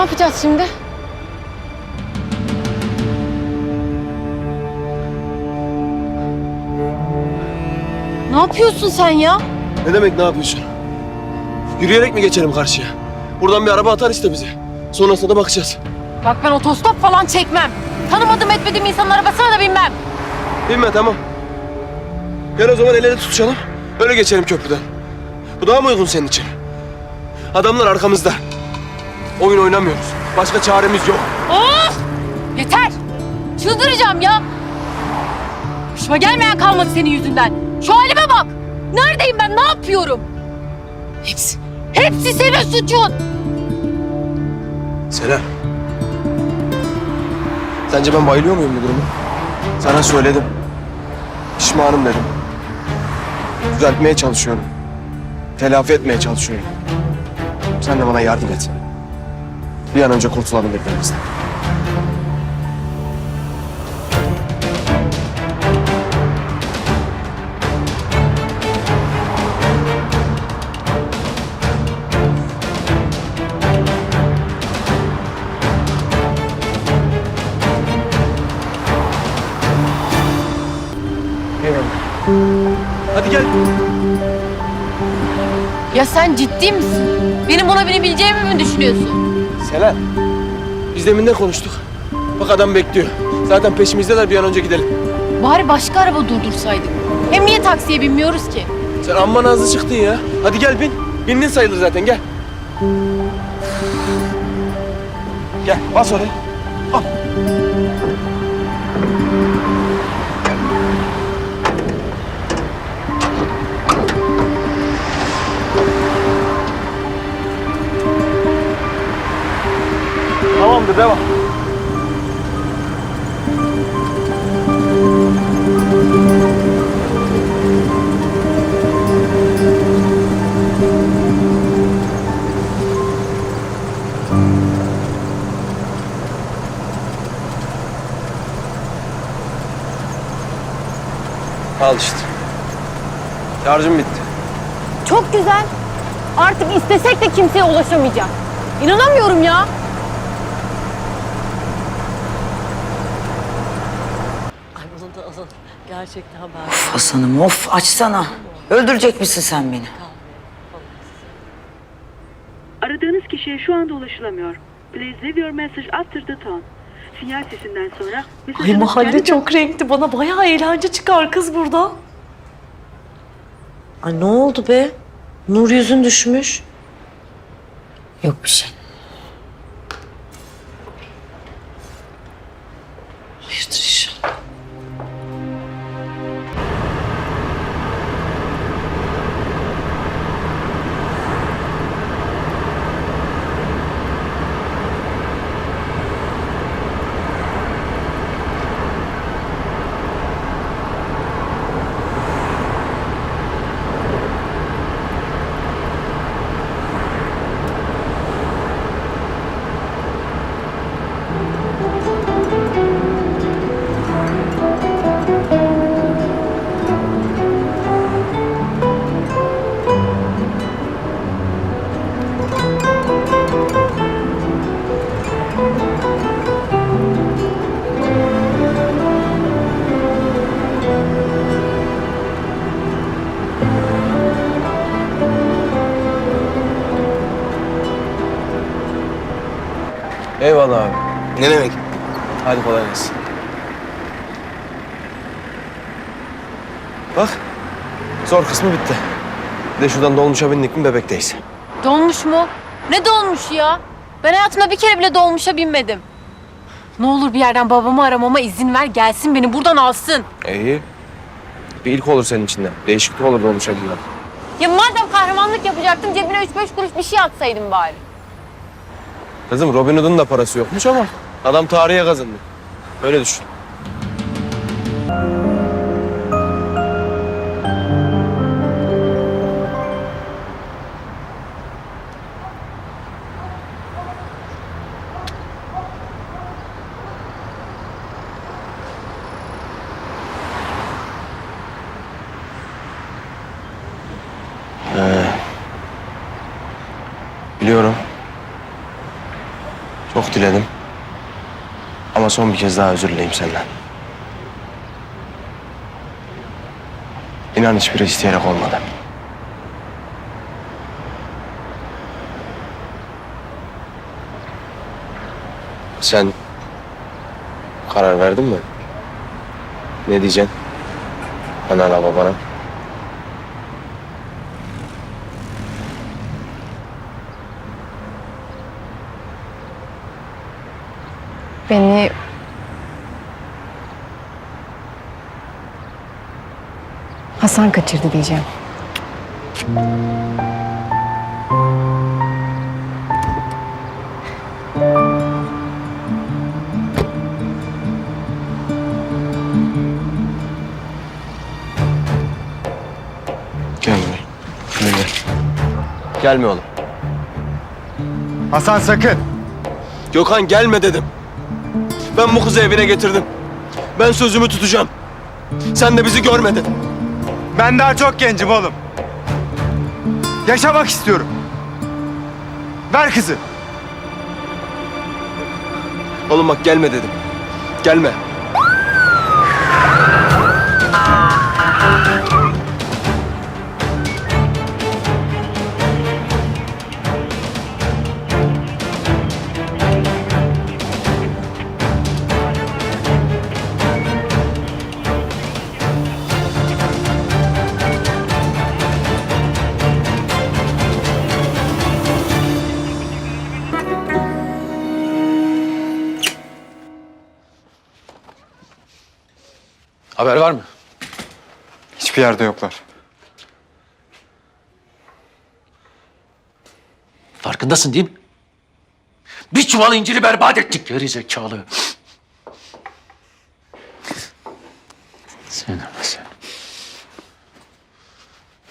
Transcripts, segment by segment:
yapacağız şimdi? Ne yapıyorsun sen ya? Ne demek ne yapıyorsun? Yürüyerek mi geçelim karşıya? Buradan bir araba atar işte bizi. Sonrasında da bakacağız. Bak ben otostop falan çekmem. Tanımadım etmediğim insanın arabasına da binmem. Binme tamam. Gel o zaman el ele tutuşalım. Öyle geçelim köprüden. Bu daha mı uygun senin için? Adamlar arkamızda. Oyun oynamıyoruz. Başka çaremiz yok. Of! Yeter! Çıldıracağım ya! Başıma gelmeyen kalmadı senin yüzünden. Şu halime bak! Neredeyim ben? Ne yapıyorum? Hepsi, hepsi senin suçun! Selen. Sence ben bayılıyor muyum bu duruma? Sana söyledim. Pişmanım dedim. Düzeltmeye çalışıyorum. Telafi etmeye çalışıyorum. Sen de bana yardım et. Bir an önce kurtulalım birbirimizden. Hadi gel. Ya sen ciddi misin? Benim buna binebileceğimi mi düşünüyorsun? Selen. Biz demin ne konuştuk? Bak adam bekliyor. Zaten peşimizdeler bir an önce gidelim. Bari başka araba durdursaydık. Hem niye taksiye binmiyoruz ki? Sen amma nazlı çıktın ya. Hadi gel bin. Bindin sayılır zaten gel. Gel bas oraya. Al. Tamamdır devam. Al işte. Şarjım bitti. Çok güzel. Artık istesek de kimseye ulaşamayacak. İnanamıyorum ya. Ay bunu da Gerçekten ben. Hasan'ım of açsana. Öldürecek misin sen beni? Aradığınız kişiye şu anda ulaşılamıyor. Please leave your message after the tone. Sinyal sesinden sonra Ay mesajınız mahalle kendi çok renkli. Bana bayağı eğlence çıkar kız burada. Ay ne oldu be? Nur yüzün düşmüş. Yok bir şey. Ne demek? Hadi kolay gelsin. Bak. Zor kısmı bitti. Bir de şuradan dolmuşa bindik mi bebekteyiz. Dolmuş mu? Ne dolmuş ya? Ben hayatımda bir kere bile dolmuşa binmedim. Ne olur bir yerden babamı aramama izin ver gelsin beni buradan alsın. İyi. Bir ilk olur senin içinden. Değişiklik olur dolmuşa binmen. Ya madem kahramanlık yapacaktım cebine üç beş kuruş bir şey atsaydım bari. Kızım Robin Hood'un da parası yokmuş ama adam tarihe kazandı. Öyle düşün. Ee, biliyorum. Çok diledim. Son bir kez daha özür dileyim senden. İnan hiçbiri isteyerek olmadı. Sen karar verdin mi? Ne diyeceksin? Anana babana. Beni Hasan kaçırdı diyeceğim. Gel buraya. Gel. Gelme oğlum. Hasan sakın. Gökhan gelme dedim. Ben bu kızı evine getirdim. Ben sözümü tutacağım. Sen de bizi görmedin. Ben daha çok gencim oğlum. Yaşamak istiyorum. Ver kızı. Oğlum bak gelme dedim. Gelme. Haber var mı? Hiçbir yerde yoklar. Farkındasın değil mi? Bir çuval inciri berbat ettik geri zekalı. Sen ama sen.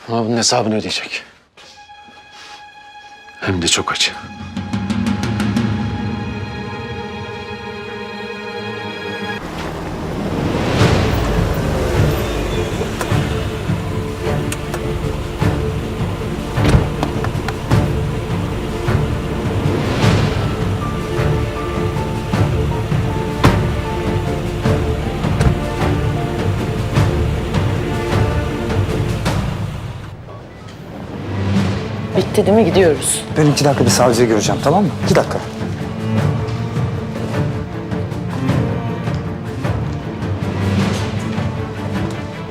Ama bunun hesabını ödeyecek. Hem de çok acı. Bitti değil mi? Gidiyoruz. Ben iki dakika bir savcıyı göreceğim tamam mı? İki dakika.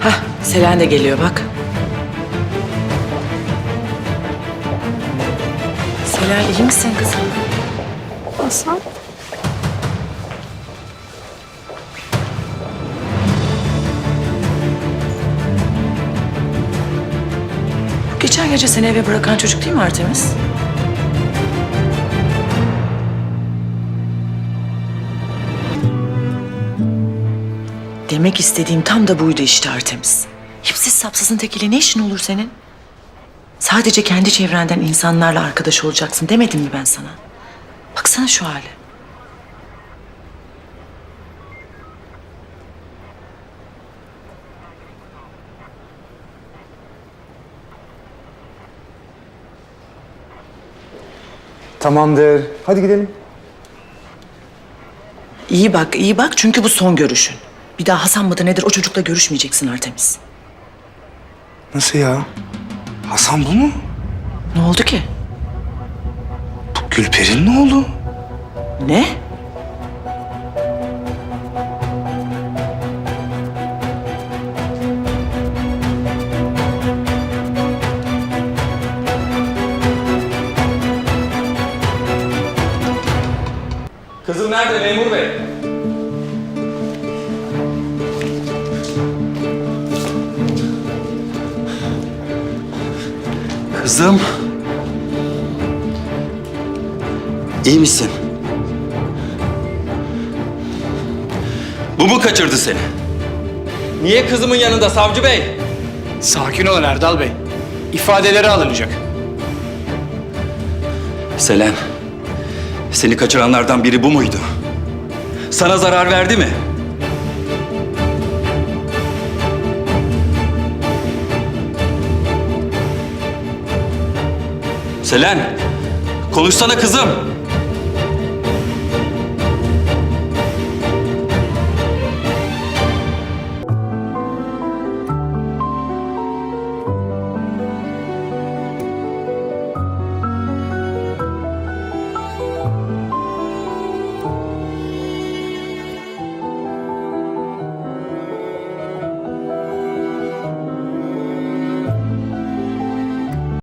Hah Selen de geliyor bak. Selen iyi misin kızım? Hasan? Geçen gece seni eve bırakan çocuk değil mi Artemis? Demek istediğim tam da buydu işte Artemis. Hipsiz sapsızın tekiyle ne işin olur senin? Sadece kendi çevrenden insanlarla arkadaş olacaksın demedim mi ben sana? Baksana şu hale. Tamamdır. Hadi gidelim. İyi bak, iyi bak çünkü bu son görüşün. Bir daha Hasan mıdır nedir o çocukla görüşmeyeceksin Artemis. Nasıl ya? Hasan bu mu? Ne oldu ki? Gülperi'nin ne oldu? Ne? Kızım. İyi misin? Bu mu kaçırdı seni? Niye kızımın yanında savcı bey? Sakin olun Erdal Bey. İfadeleri alınacak. Selen. Seni kaçıranlardan biri bu muydu? Sana zarar verdi mi? Selen. Konuşsana kızım.